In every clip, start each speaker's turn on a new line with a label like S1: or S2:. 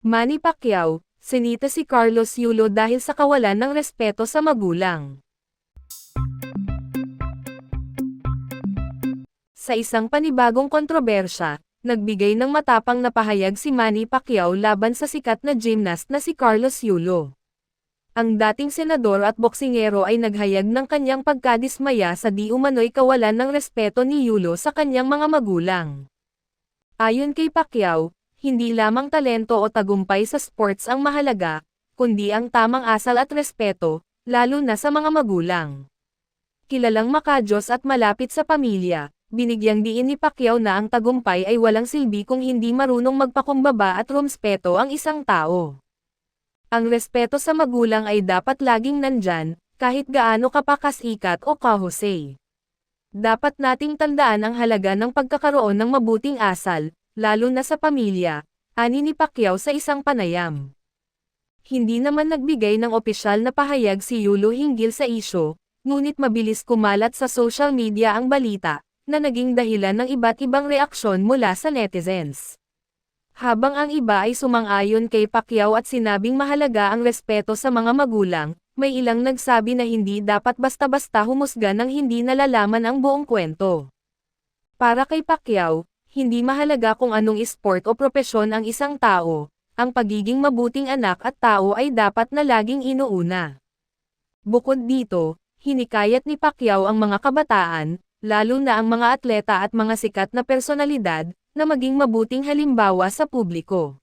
S1: Manny Pacquiao, sinita si Carlos Yulo dahil sa kawalan ng respeto sa magulang. Sa isang panibagong kontrobersya, nagbigay ng matapang na pahayag si Manny Pacquiao laban sa sikat na gymnast na si Carlos Yulo. Ang dating senador at boksingero ay naghayag ng kanyang pagkadismaya sa di umano'y kawalan ng respeto ni Yulo sa kanyang mga magulang. Ayon kay Pacquiao, hindi lamang talento o tagumpay sa sports ang mahalaga, kundi ang tamang asal at respeto, lalo na sa mga magulang. Kilalang makajos at malapit sa pamilya, binigyang diin ni Pacquiao na ang tagumpay ay walang silbi kung hindi marunong magpakumbaba at rumspeto ang isang tao. Ang respeto sa magulang ay dapat laging nandyan, kahit gaano ka pa kasikat o kahusay. Dapat nating tandaan ang halaga ng pagkakaroon ng mabuting asal, lalo na sa pamilya, ani ni Pacquiao sa isang panayam. Hindi naman nagbigay ng opisyal na pahayag si Yulo hinggil sa isyo, ngunit mabilis kumalat sa social media ang balita, na naging dahilan ng iba't ibang reaksyon mula sa netizens. Habang ang iba ay sumang-ayon kay Pacquiao at sinabing mahalaga ang respeto sa mga magulang, may ilang nagsabi na hindi dapat basta-basta humusga ng hindi nalalaman ang buong kwento. Para kay Pacquiao, hindi mahalaga kung anong sport o propesyon ang isang tao, ang pagiging mabuting anak at tao ay dapat na laging inuuna. Bukod dito, hinikayat ni Pacquiao ang mga kabataan, lalo na ang mga atleta at mga sikat na personalidad, na maging mabuting halimbawa sa publiko.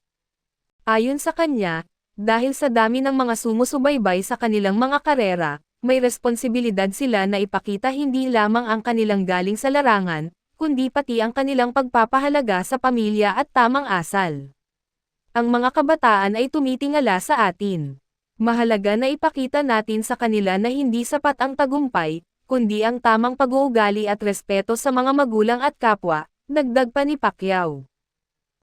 S1: Ayon sa kanya, dahil sa dami ng mga sumusubaybay sa kanilang mga karera, may responsibilidad sila na ipakita hindi lamang ang kanilang galing sa larangan, kundi pati ang kanilang pagpapahalaga sa pamilya at tamang asal. Ang mga kabataan ay tumitingala sa atin. Mahalaga na ipakita natin sa kanila na hindi sapat ang tagumpay, kundi ang tamang pag-uugali at respeto sa mga magulang at kapwa, nagdag pa ni Pacquiao.